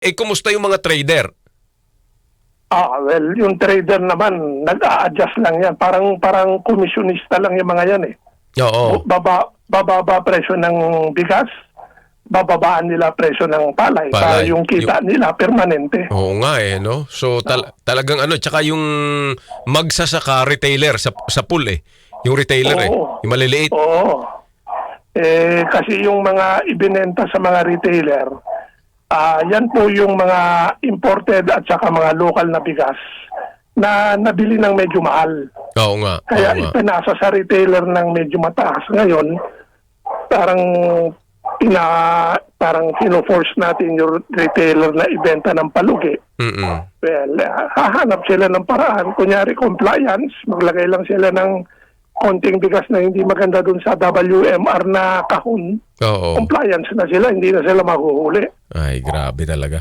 Eh, kumusta yung mga trader? Ah, well, yung trader naman, nag-a-adjust lang yan. Parang parang komisyonista lang yung mga yan eh. Oo. Baba, bababa presyo ng bigas, bababaan nila presyo ng palay. Palay. Para yung kita nila permanente. Oo nga eh, no? So tal- talagang ano, tsaka yung magsasaka retailer sa, sa pool eh. Yung retailer eh, Oo. yung maliliit. Oo. Eh, kasi yung mga ibinenta sa mga retailer, ah yan po yung mga imported at saka mga local na bigas na nabili ng medyo mahal. Oo nga. Kaya oo nga. ipinasa sa retailer ng medyo mataas. Ngayon, parang ina parang kino-force natin yung retailer na ibenta ng palugi. Mm-mm. Well, ah, hahanap sila ng paraan. Kunyari compliance, maglagay lang sila ng konting bigas na hindi maganda dun sa WMR na kahon. Oo. Compliance na sila, hindi na sila mahuhuli. Ay, grabe talaga.